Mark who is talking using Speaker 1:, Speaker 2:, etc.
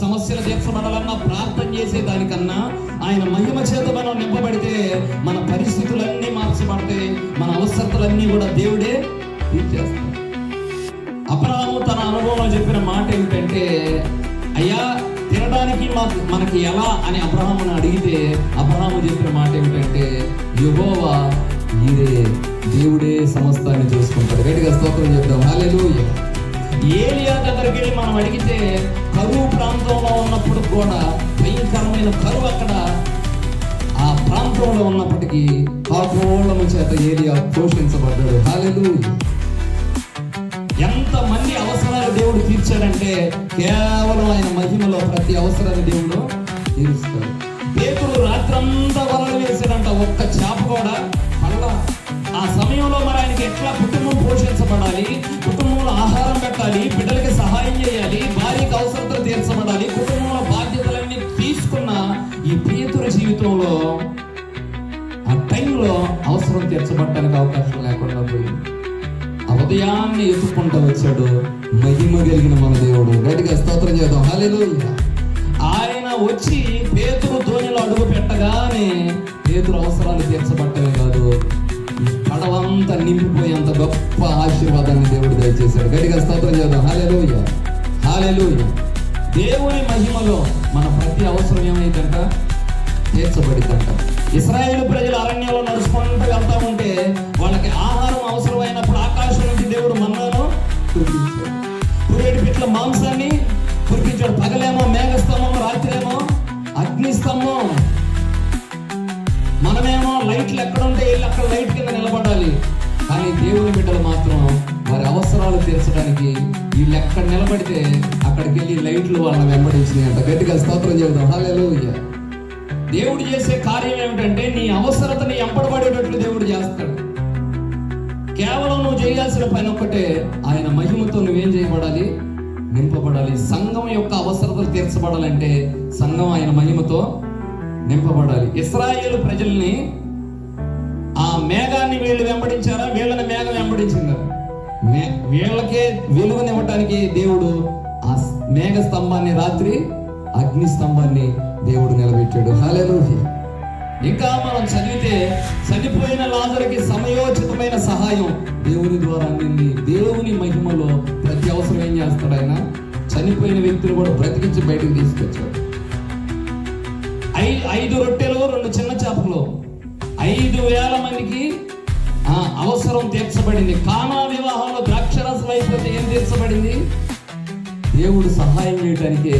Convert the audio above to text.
Speaker 1: సమస్యలు తీర్చబడాలన్నా ప్రార్థన చేసే దానికన్నా ఆయన మహిమ చేత మనం నింపబడితే మన పరిస్థితులన్నీ మార్చబడతాయి మన అవసరతలన్నీ కూడా దేవుడే తీర్చేస్తాడు అపరాము తన అనుభవంలో చెప్పిన మాట ఏమిటంటే అయ్యా తినడానికి మాకు మనకి ఎలా? అని అబ్రహాముని అడిగితే అబ్రహాము చెప్పిన మాట ఏమిటంటే యుగోవా మీరే దేవుడే సమస్తాన్ని చూసుకుంటాడు గట్టిగా స్తోత్రం చెప్తాం హాలెలూయ ఏలియా దగ్గరికి వెళ్ళి మనం అడిగితే కూడా భయంకరమైన కరువు అక్కడ ఆ ప్రాంతంలో ఉన్నప్పటికీ పాపోళ్ళము చేత ఏరియా పోషించబడ్డాడు. హాలెలూయ ఎంత మంది అవసరాలు దేవుడు తీర్చాడంటే కేవలం ఆయన మహిమలో ప్రతి అవసరాన్ని దేవుడు తీరుస్తాడు. పేతుడు రాత్రంతా వలలు వేసాడంట ఒక్క చేప కూడా. మళ్ళా ఆ సమయంలో మరి ఆయనకి ఎట్లా కుటుంబం పోషించబడాలి? కుటుంబంలో ఆహారం పెట్టాలి? బిడ్డలు ఈ పేతురు జీవితంలో ఆ టైంలో అవసరం తీర్చబడటానికి అవకాశం లేకుండా పోయింది. ఆ ఉదయాన్నే ఎత్తుకుంటూ వచ్చాడు మహిమ కలిగిన మన దేవుడు. గట్టిగా స్తోత్రం చేద్దాం. హల్లెలూయా. ఆయన వచ్చి పేతురు ధోనిలో అడుగు పెట్టగానే పేతురు అవసరాలు తీర్చబట్టమే కాదు పడవంతా నింపిపోయేంత గొప్ప ఆశీర్వాదాన్ని దేవుడు దయచేశాడు. గట్టిగా స్తోత్రం చేద్దాం. హాలెలూయ హాలెలూయ దేవుని మహిమలో మన ప్రతి అవసరం ఏమైందంట? తీర్చబడిందంట. ఇస్రాయేల్ ప్రజలు అరణ్యంలో నడుచుకుంటూ వెళ్తా ఉంటే వాళ్ళకి ఆహారం అవసరమైనప్పుడు ఆకాశం నుంచి దేవుడు మన్నాను కురిపించాడు. పిట్ల మాంసాన్ని కురిపించాడు. పగలేమో మేఘస్తంభం రాత్రేమో అగ్నిస్తంభం. మనమేమో లైట్లు ఎక్కడ ఉంటే వెళ్ళి అక్కడ లైట్ కింద నిలబడాలి. కానీ దేవుని బిడ్డలు మా అవసరాలు తీర్చడానికి వీళ్ళు ఎక్కడ నిలబడితే అక్కడికి వెళ్ళి లైట్లు వాళ్ళని వెంబడించినాయి అంట. గట్టిగా స్తోత్రం చెబుతాం హల్లెలూయా. దేవుడు చేసే కార్యం ఏమిటంటే నీ అవసరతని ఎంపడబడేటట్లు దేవుడు చేస్తాడు. కేవలం నువ్వు చేయాల్సిన పని ఒక్కటే ఆయన మహిమతో నువ్వేం చేయబడాలి? నింపబడాలి. సంఘం యొక్క అవసరతలు తీర్చబడాలంటే సంఘం ఆయన మహిమతో నింపబడాలి. ఇస్రాయేల్ ప్రజల్ని ఆ మేఘాన్ని వీళ్ళు వెంబడించారా? వీళ్ళని మేఘం వెంబడించిందా? వీళ్ళకే వెలుగునివ్వటానికి దేవుడు ఆ మేఘ స్తంభాన్ని రాత్రి అగ్ని స్తంభాన్ని దేవుడు నిలబెట్టాడు. హల్లెలూయా. ఇంకా మనం చదివితే చనిపోయిన లాజరుకి సమయోచితమైన సహాయం దేవుని ద్వారా అందింది. దేవుని మహిమలో ప్రతి అవసరం ఏం చేస్తాడు ఆయన? చనిపోయిన వ్యక్తులు కూడా బ్రతికించి బయటకు తీసుకొచ్చాడు. ఐ- ఐదు రొట్టెలు రెండు చిన్న చేపలు. ఐదు వేల మందికి అవసరం తీర్చబడింది. కానా వివాహ దేవుడు సహాయం చేయడానికి